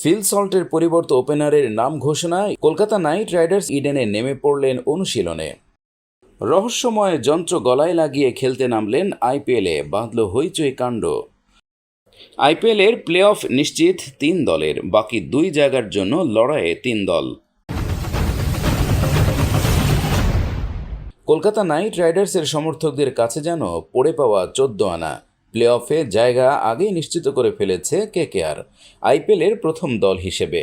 Feel সল্টের পরিবর্তে ওপেনারের নাম ঘোষণায় কলকাতা নাইট রাইডার্স ইডেনে নেমে পড়লেন অনুশীলনে। রহস্যময় যন্ত্র গলায় লাগিয়ে খেলতে নামলেন আইপিএলে, বাঁধল হইচই কাণ্ড। আইপিএলের প্লে অফ নিশ্চিত তিন দলের, বাকি দুই জায়গার জন্য লড়াইয়ে তিন দল। কলকাতা নাইট রাইডার্সের সমর্থকদের কাছে যেন পড়ে পাওয়া চোদ্দ আনা। প্লে অফে জায়গা আগেই নিশ্চিত করে ফেলেছে কেকেআর, আইপিএলের প্রথম দল হিসেবে।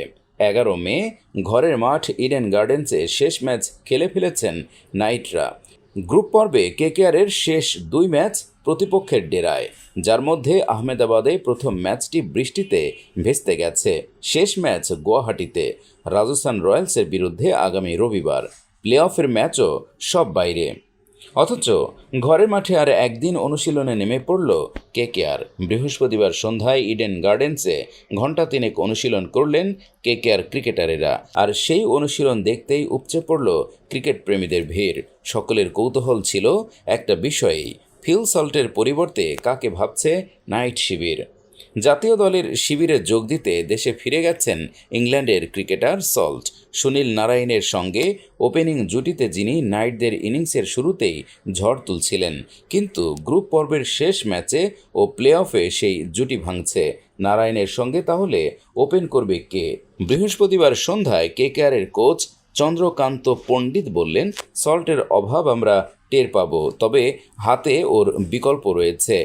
এগারো মে, ঘরের মাঠ ইডেন গার্ডেন্সে শেষ ম্যাচ খেলে ফেলেছেন নাইটরা। গ্রুপ পর্বে কেকেআরের শেষ দুই ম্যাচ প্রতিপক্ষের ডেরায়, যার মধ্যে আহমেদাবাদে প্রথম ম্যাচটি বৃষ্টিতে ভেস্তে গেছে। শেষ ম্যাচ গুয়াহাটিতে, রাজস্থান রয়্যালসের বিরুদ্ধে আগামী রবিবার। প্লে অফের ম্যাচও সব বাইরে। অথচ ঘরের মাঠে আর একদিন অনুশীলনে নেমে পড়ল কেকেআর। বৃহস্পতিবার সন্ধ্যায় ইডেন গার্ডেন্সে ঘণ্টা তিনেক অনুশীলন করলেন কে কেকেআর ক্রিকেটারেরা। আর সেই অনুশীলন দেখতেই উপচে পড়ল ক্রিকেট প্রেমীদের ভিড়। সকলের কৌতূহল ছিল একটা বিষয়েই, ফিল সল্টের পরিবর্তে কাকে ভাবছে নাইট শিবির। জাতীয় দলের শিবিরে যোগ দিতে দেশে ফিরে গেছেন ইংল্যান্ডের ক্রিকেটার সল্ট। সুনীল নারায়ণের সঙ্গে ওপেনিং জুটিতে যিনি নাইটদের ইনিংসের শুরুতেই ঝড় তুলছিলেন, কিন্তু গ্রুপ পর্বের শেষ ম্যাচে ও প্লে অফে সেই জুটি ভাঙছে। নারায়ণের সঙ্গে তাহলে ওপেন করবে কে? বৃহস্পতিবার সন্ধ্যায় কেকেআরের কোচ চন্দ্রকান্ত পণ্ডিত বললেন, সল্টের অভাব আমরা টের পাবো, তবে হাতে ওর বিকল্প রয়েছে।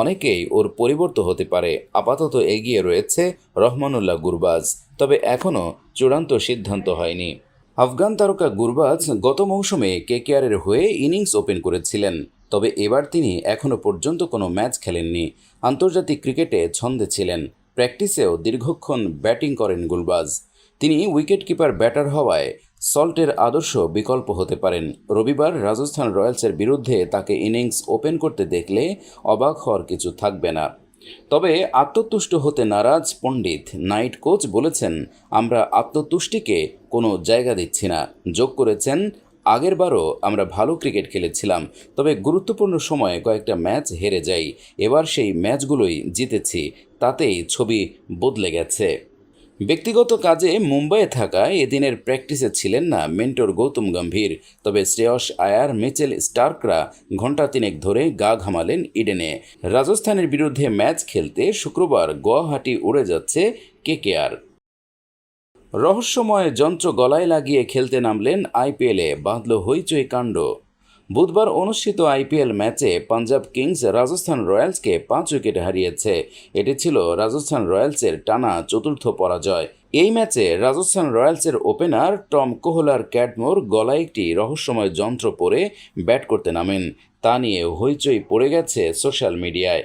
অনেকেই ওর পরিবর্ত হতে পারে। আপাতত এগিয়ে রয়েছে রহমানুল্লাহ গুরবাজ, তবে এখনও চূড়ান্ত সিদ্ধান্ত হয়নি। আফগান তারকা গুরবাজ গত মৌসুমে কেকেআরের হয়ে ইনিংস ওপেন করেছিলেন, তবে এবার তিনি এখনও পর্যন্ত কোনো ম্যাচ খেলেননি। আন্তর্জাতিক ক্রিকেটে ছন্দে ছিলেন, প্র্যাকটিসেও দীর্ঘক্ষণ ব্যাটিং করেন গুলবাজ। তিনি উইকেট কিপার ব্যাটার হওয়ায় সল্টের আদর্শ বিকল্প হতে পারেন। রবিবার রাজস্থান রয়্যালসের বিরুদ্ধে তাকে ইনিংস ওপেন করতে দেখলে অবাক হওয়ার কিছু থাকবে না। তবে আত্মতুষ্ট হতে নারাজ পণ্ডিত নাইট কোচ বলেছেন, আমরা আত্মতুষ্টিকে কোনো জায়গা দিচ্ছি না। যোগ করেছেন আগেরবারও আমরা ভালো ক্রিকেট খেলেছিলাম, তবে গুরুত্বপূর্ণ সময়ে কয়েকটা ম্যাচ হেরে যাই। এবার সেই ম্যাচগুলোই জিতেছি, তাতেই ছবি বদলে গেছে। ব্যক্তিগত কাজে মুম্বাইয়ে থাকায় এদিনের প্র্যাকটিসে ছিলেন না মেন্টর গৌতম গম্ভীর, তবে শ্রেয়স আয়ার, মিচেল স্টার্করা ঘণ্টা তিনেক ধরে গা ঘামালেন ইডেনে। রাজস্থানের বিরুদ্ধে ম্যাচ খেলতে শুক্রবার গুয়াহাটি উড়ে যাচ্ছে কেকেআর। রহস্যময় যন্ত্র গলায় লাগিয়ে খেলতে নামলেন আইপিএলে, বাঁধল হইচই কাণ্ড। বুধবার অনুষ্ঠিত আইপিএল ম্যাচে পাঞ্জাব কিংস রাজস্থান রয়্যালসকে পাঁচ উইকেটে হারিয়েছে। এটি ছিল রাজস্থান রয়্যালসের টানা চতুর্থ পরাজয়। এই ম্যাচে রাজস্থান রয়্যালসের ওপেনার টম কোহলার ক্যাটমোর গলায় একটি রহস্যময় যন্ত্র পরে ব্যাট করতে নামেন। তা নিয়ে হইচই পড়ে গেছে সোশ্যাল মিডিয়ায়।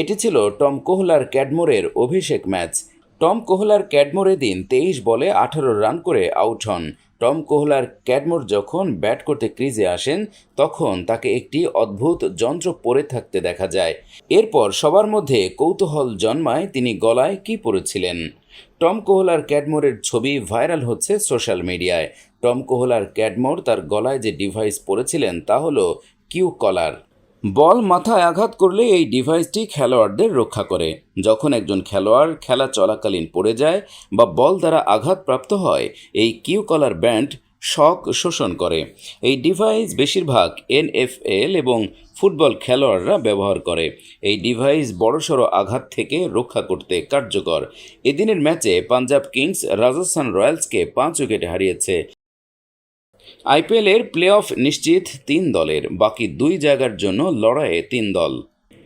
এটি ছিল টম কোহলার ক্যাডমোরের অভিষেক ম্যাচ। টম কোহলার ক্যাডমোর দিন তেইশ বলে আঠারো রান করে আউট হন। টম কোহলার ক্যাডমোর যখন ব্যাট করতে ক্রিজে আসেন, তখন তাকে একটি অদ্ভুত যন্ত্র পরে থাকতে দেখা যায়। এরপর সবার মধ্যে কৌতূহল জন্মায় তিনি গলায় কি পরেছিলেন। টম কোহলার ক্যাডমোরের ছবি ভাইরাল হচ্ছে সোশ্যাল মিডিয়ায়। টম কোহলার ক্যাডমোর তার গলায় যে ডিভাইস পরেছিলেন, তা হলো কিউ কলার। বল মাথায় আঘাত করলে এই ডিভাইসটি খেলোয়াড়দের রক্ষা করে। যখন একজন খেলোয়াড় খেলা চলাকালীন পড়ে যায় বা বল দ্বারা আঘাতপ্রাপ্ত হয়, এই কিউ কলার ব্যান্ড শক শোষণ করে। এই ডিভাইস বেশিরভাগ এনএফএল এবং ফুটবল খেলোয়াড়রা ব্যবহার করে। এই ডিভাইস বড়সড় আঘাত থেকে রক্ষা করতে কার্যকর। এদিনের ম্যাচে পাঞ্জাব কিংস রাজস্থান রয়্যালসকে পাঁচ উইকেটে হারিয়েছে। আইপিএলের প্লে অফ নিশ্চিত তিন দলের, বাকি দুই জায়গার জন্য লড়াইয়ে তিন দল।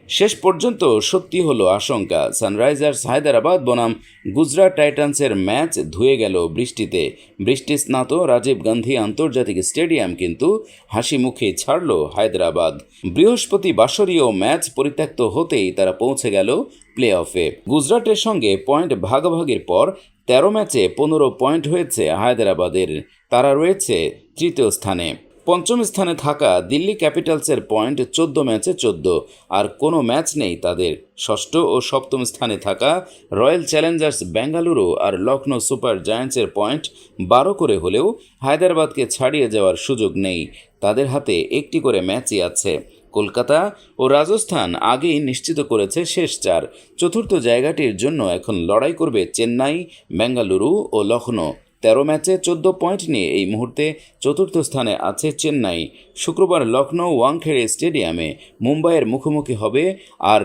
শেষ পর্যন্ত সত্যি হলো আশঙ্কা, সানরাইজার্স হায়দ্রাবাদ বনাম, গুজরাট টাইটান্সের ম্যাচ ধুয়ে গেল বৃষ্টিতে। বৃষ্টি স্নাত রাজীব গান্ধী আন্তর্জাতিক স্টেডিয়াম কিন্তু হাসি মুখে ছাড়ল হায়দ্রাবাদ। বৃহস্পতি বাসরীয় ম্যাচ পরিত্যক্ত হতেই তারা পৌঁছে গেল প্লে অফে গুজরাটের সঙ্গে পয়েন্ট ভাগাভাগির পর তেরো ম্যাচে পনেরো পয়েন্ট হয়েছে হায়দ্রাবাদের। তারা রয়েছে তৃতীয় স্থানে। পঞ্চম স্থানে থাকা দিল্লি ক্যাপিটালসের পয়েন্ট চোদ্দ ম্যাচে চোদ্দ। আর কোনো ম্যাচ নেই তাদের। ষষ্ঠ ও সপ্তম স্থানে থাকা রয়্যাল চ্যালেঞ্জার্স বেঙ্গালুরু আর লখনৌ সুপার জায়ান্টসের পয়েন্ট বারো করে হলেও হায়দ্রাবাদকে ছাড়িয়ে যাওয়ার সুযোগ নেই। তাদের হাতে একটি করে ম্যাচই আছে। কলকাতা ও রাজস্থান আগেই নিশ্চিত করেছে শেষ চার। চতুর্থ জায়গাটির জন্য এখন লড়াই করবে চেন্নাই বেঙ্গালুরু ও লখনৌ তেরো ম্যাচে চোদ্দ পয়েন্ট নিয়ে এই মুহূর্তে চতুর্থ স্থানে আছে চেন্নাই। শুক্রবার লখনৌ ওয়াংখেড়ে স্টেডিয়ামে মুম্বাইয়ের মুখোমুখি হবে আর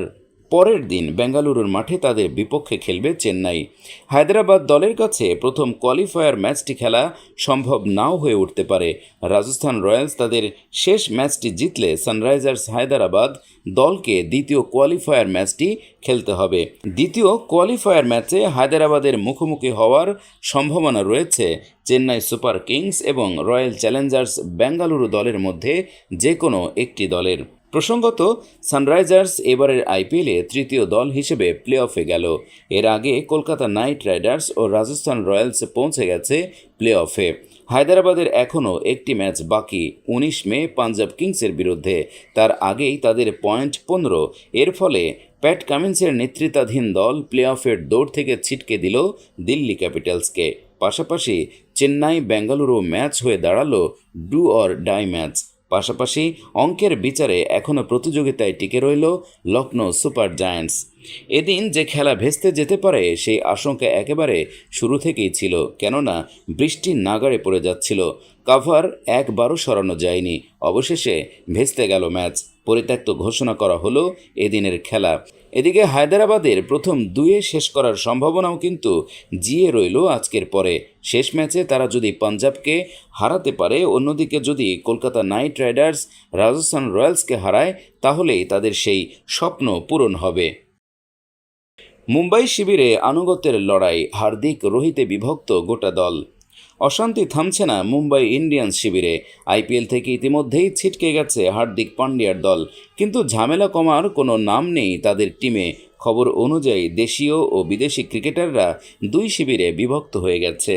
পরের দিন বেঙ্গালুরুর মাঠে তাদের বিপক্ষে খেলবে চেন্নাই। হায়দ্রাবাদ দলের কাছে প্রথম কোয়ালিফায়ার ম্যাচটি খেলা সম্ভব নাও হয়ে উঠতে পারে। রাজস্থান রয়্যালস তাদের শেষ ম্যাচটি জিতলে সানরাইজার্স হায়দ্রাবাদ দলকে দ্বিতীয় কোয়ালিফায়ার ম্যাচটি খেলতে হবে। দ্বিতীয় কোয়ালিফায়ার ম্যাচে হায়দ্রাবাদের মুখোমুখি হওয়ার সম্ভাবনা রয়েছে। চেন্নাই সুপার কিংস এবং রয়্যাল চ্যালেঞ্জার্স বেঙ্গালুরু দলের মধ্যে যে কোনো একটি দলের। প্রসঙ্গত, সানরাইজার্স এবারের আইপিএলে তৃতীয় দল হিসেবে প্লে অফে গেল। এর আগে কলকাতা নাইট রাইডার্স ও রাজস্থান রয়্যালস পৌঁছে গেছে প্লে অফে হায়দ্রাবাদের এখনও একটি ম্যাচ বাকি, উনিশ মে পাঞ্জাব কিংসের বিরুদ্ধে। তার আগেই তাদের পয়েন্ট পনেরো। এর ফলে প্যাট কামিন্সের নেতৃত্বাধীন দল প্লে অফের দৌড় থেকে ছিটকে দিল দিল্লি ক্যাপিটালসকে। পাশাপাশি চেন্নাই বেঙ্গালুরু ম্যাচ হয়ে দাঁড়াল ডু অর ডাই ম্যাচ। পাশাপাশি অঙ্কের বিচারে এখনও প্রতিযোগিতায় টিকে রইল লখনৌ সুপার জায়ান্টস। এদিন যে খেলা ভেস্তে যেতে পারে, সেই আশঙ্কা একেবারে শুরু থেকেই ছিল, কেননা বৃষ্টির নাগাড়ে পড়ে যাচ্ছিল। কাভার একবারও সরানো যায়নি, অবশেষে ভেস্তে গেল ম্যাচ। পরিত্যক্ত ঘোষণা করা হলো এদিনের খেলা। এদিকে হায়দ্রাবাদের প্রথম দুয়ে শেষ করার সম্ভাবনাও কিন্তু জিয়ে রইল আজকের পরে। শেষ ম্যাচে তারা যদি পাঞ্জাবকে হারাতে পারে, অন্যদিকে যদি কলকাতা নাইট রাইডার্স রাজস্থান রয়্যালসকে হারায়, তাহলেই তাদের সেই স্বপ্ন পূরণ হবে। মুম্বাই শিবিরে আনুগত্যের লড়াই, হার্দিক রোহিতে বিভক্ত গোটা দল। অশান্তি থামছে না মুম্বাই ইন্ডিয়ান শিবিরে। আইপিএল থেকে ইতিমধ্যেই ছিটকে গেছে হার্দিক পান্ডিয়ার দল। কিন্তু ঝামেলা কমার কোনো নাম নেই তাদের টিমে। খবর অনুযায়ী দেশীয় ও বিদেশি ক্রিকেটাররা দুই শিবিরে বিভক্ত হয়ে গেছে।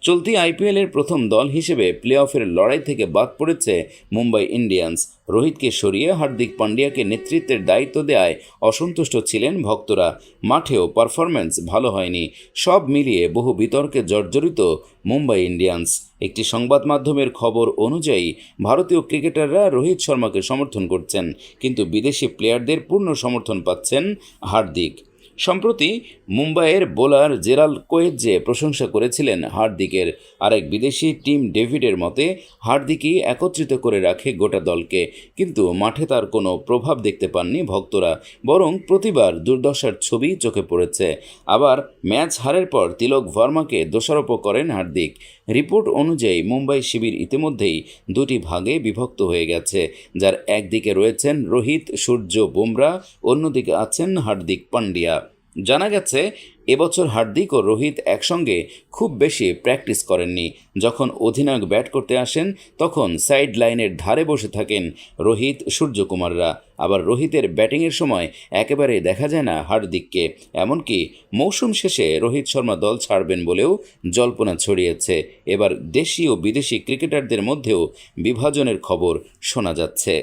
চলতি আইপিএলের প্রথম দল হিসেবে প্লে অফের লড়াই থেকে বাদ পড়েছে মুম্বাই ইন্ডিয়ান্স। রোহিতকে সরিয়ে হার্দিক পান্ডিয়াকে নেতৃত্বের দায়িত্ব দেওয়ায় অসন্তুষ্ট ছিলেন ভক্তরা। মাঠেও পারফরম্যান্স ভালো হয়নি। সব মিলিয়ে বহু বিতর্কে জর্জরিত মুম্বাই ইন্ডিয়ান্স। একটি সংবাদ মাধ্যমের খবর অনুযায়ী, ভারতীয় ক্রিকেটাররা রোহিত শর্মাকে সমর্থন করছেন, কিন্তু বিদেশি প্লেয়ারদের পূর্ণ সমর্থন পাচ্ছেন হার্দিক। সম্প্রতি মুম্বাইয়ের বোলার জেরাল কোয়েজ্জে প্রশংসা করেছিলেন হার্দিকের, আরেক বিদেশি টিম ডেভিডের মতে, হার্দিকই একত্রিত করে রাখে গোটা দলকে, কিন্তু মাঠে তার কোনো প্রভাব দেখতে পাননি ভক্তরা, বরং প্রতিবার দুর্দশার ছবি চোখে পড়েছে। আবার ম্যাচ হারের পর তিলক ভার্মাকে দোষারোপ করেন হার্দিক। রিপোর্ট অনুযায়ী মুম্বাই শিবির ইতিমধ্যেই দুটি ভাগে বিভক্ত হয়ে গেছে, যার একদিকে রয়েছেন রোহিত, সূর্য বুমরা, অন্যদিকে আছেন হার্দিক পান্ডিয়া। জানা গেছে, এবছর হার্দিক ও রোহিত একসঙ্গে খুব বেশি প্র্যাকটিস করেননি। যখন অধিনায়ক ব্যাট করতে আসেন, তখন সাইড লাইনের ধারে বসে থাকেন রোহিত সূর্যকুমাররা। আবার রোহিতের ব্যাটিংয়ের সময় একেবারে দেখা যায় না হার্দিককে। এমনকি মৌসুম শেষে রোহিত শর্মা দল ছাড়বেন বলেও জল্পনা ছড়িয়েছে। এবার দেশি ও বিদেশি ক্রিকেটারদের মধ্যেও বিভাজনের খবর শোনা যাচ্ছে।